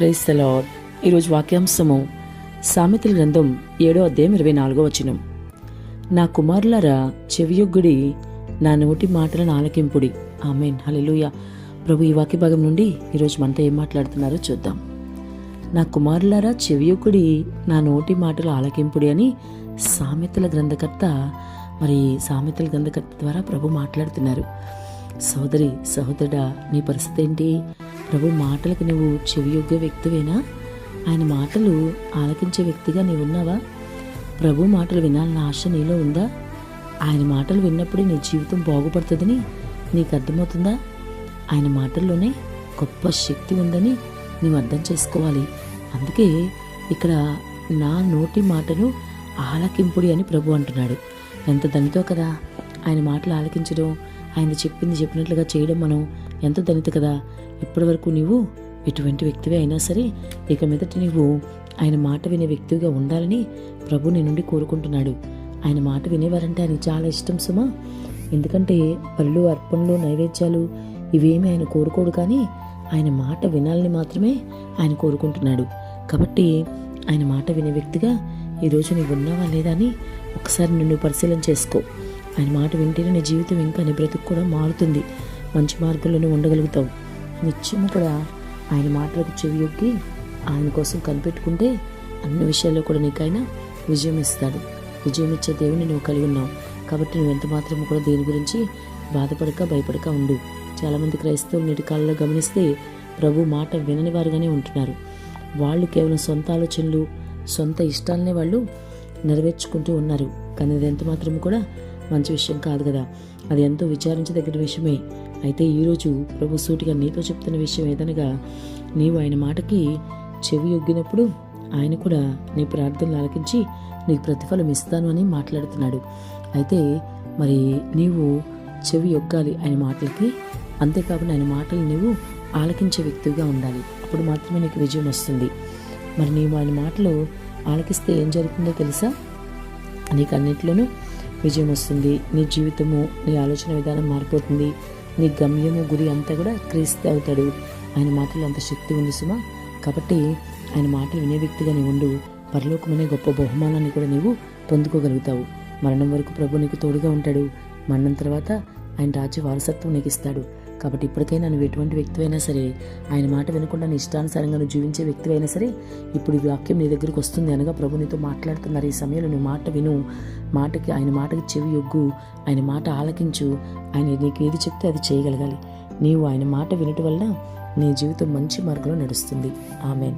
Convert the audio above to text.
Price lord. ఈరోజు వాక్యాంశము సామెతల గ్రంథం ఏడో అధ్యాయం ఇరవై నాలుగో వచనం. నా కుమారులరా చెవియొగ్గుడి నా నోటి మాటలను ఆలకింపుడి. ఆమెన్. హలెలుయ ప్రభు ఈ వాక్య భాగం నుండి ఈరోజు మనతో ఏం మాట్లాడుతున్నారో చూద్దాం. నా కుమారులారా చెవియొగ్గుడి నా నోటి మాటలు ఆలకింపుడి అని సామెతల గ్రంథకర్త మరి సామెతల గ్రంథకర్త ద్వారా ప్రభు మాట్లాడుతున్నారు. సోదరి సహోదరుడా నీ పరిస్థితి ఏంటి? ప్రభు మాటలకు నువ్వు చెవియొగ్గే వ్యక్తివేనా? ఆయన మాటలు ఆలకించే వ్యక్తిగా నీవు ఉన్నావా ప్రభు మాటలు వినాలన్న ఆశ నీలో ఉందా? ఆయన మాటలు విన్నప్పుడే నీ జీవితం బాగుపడుతుందని నీకు అర్థమవుతుందా? ఆయన మాటల్లోనే గొప్ప శక్తి ఉందని నీవు అర్థం చేసుకోవాలి. అందుకే ఇక్కడ నా నోటి మాటను ఆలకింపుడి అని ప్రభు అంటున్నాడు. ఎంత దనితో కదా ఆయన మాటలు ఆలకించడం ఆయన చెప్పింది చెప్పినట్లుగా చేయడం మనం ఎంత దళిత కదా? ఇప్పటివరకు నీవు ఎటువంటి వ్యక్తివి అయినా సరే ఇక మీదట నీవు ఆయన మాట వినే వ్యక్తిగా ఉండాలని ప్రభు నీ నుండి కోరుకుంటున్నాడు. ఆయన మాట వినేవారంటే ఆయనకు చాలా ఇష్టం సుమా. ఎందుకంటే పళ్ళు అర్పణలు నైవేద్యాలు ఇవేమి ఆయన కోరుకోడు కానీ ఆయన మాట వినాలని మాత్రమే ఆయన కోరుకుంటున్నాడు. కాబట్టి ఆయన మాట వినే వ్యక్తిగా ఈరోజు నీవు ఉన్నావా లేదా అని ఒకసారి నిన్ను పరిశీలన చేసుకో. ఆయన మాట వింటేనే నీ జీవితం ఇంకా నీ బ్రతుకు కూడా మారుతుంది. మంచి మార్గంలోనే ఉండగలుగుతావు. నిత్యము కూడా ఆయన మాటలకు చెవియొగ్గి ఆయన కోసం కనిపెట్టుకుంటే అన్ని విషయాల్లో కూడా నీకైనా విజయం ఇస్తాడు. విజయం ఇచ్చే దేవుని నువ్వు కలిగి ఉన్నావు. కాబట్టి నువ్వు ఎంత మాత్రము కూడా దేని గురించి బాధపడక భయపడక ఉండు. చాలామంది క్రైస్తవులు నేటి కాలంలో గమనిస్తే ప్రభు మాట వినని వారుగానే ఉంటున్నారు. వాళ్ళు కేవలం సొంత ఆలోచనలు సొంత ఇష్టాలనే వాళ్ళు నెరవేర్చుకుంటూ ఉన్నారు. కానీ అది ఎంత మాత్రం కూడా మంచి విషయం కాదు కదా? అది ఎంతో విచారించదగిన విషయమే. అయితే ఈరోజు ప్రభు సూటిగా నీతో చెప్తున్న విషయం ఏదనగా నీవు ఆయన మాటకి చెవి ఒగ్గినప్పుడు ఆయన కూడా నీ ప్రార్థనలు ఆలకించి నీకు ప్రతిఫలం ఇస్తాను అని మాట్లాడుతున్నాడు. అయితే మరి నీవు చెవి యొగ్గాలి ఆయన మాటలకి అంతేకాకుండా ఆయన మాటలు నీవు ఆలకించే వ్యక్తిగా ఉండాలి. అప్పుడు మాత్రమే నీకు విజయం వస్తుంది. మరి నీవు ఆయన మాటలు ఆలకిస్తే ఏం జరుగుతుందో తెలుసా? నీకు అన్నింటిలోనూ విజయం వస్తుంది. నీ జీవితము నీ ఆలోచన విధానం మారిపోతుంది. నీ గమ్యము గురి అంతా కూడా క్రీస్తు అవుతాడు. ఆయన మాటలు అంత శక్తి ఉంది సుమా. కాబట్టి ఆయన మాటలు వినే వ్యక్తిగా ఉండు. పరలోకమనే గొప్ప బహుమానాన్ని కూడా నీవు పొందుకోగలుగుతావు. మరణం వరకు ప్రభు నీకు తోడుగా ఉంటాడు. మరణం తర్వాత ఆయన రాజ్య వారసత్వం నీకు ఇస్తాడు. కాబట్టి ఇప్పటికైనా నువ్వు ఎటువంటి వ్యక్తివైనా సరే ఆయన మాట వినకుండా నీ ఇష్టానుసారంగా నువ్వు జీవించే వ్యక్తివైనా సరే ఇప్పుడు ఈ వాక్యం నీ దగ్గరికి వస్తుంది అనగా ప్రభు నీతో మాట్లాడుతున్నారు. ఈ సమయంలో నువ్వు మాట విను. మాటకి ఆయన మాటకి చెవి యొగ్గు ఆయన మాట ఆలకించు. ఆయన నీకు ఏది చెప్తే అది చేయగలగాలి. నీవు ఆయన మాట వినటం వల్ల నీ జీవితం మంచి మార్గంలో నడుస్తుంది. ఆమె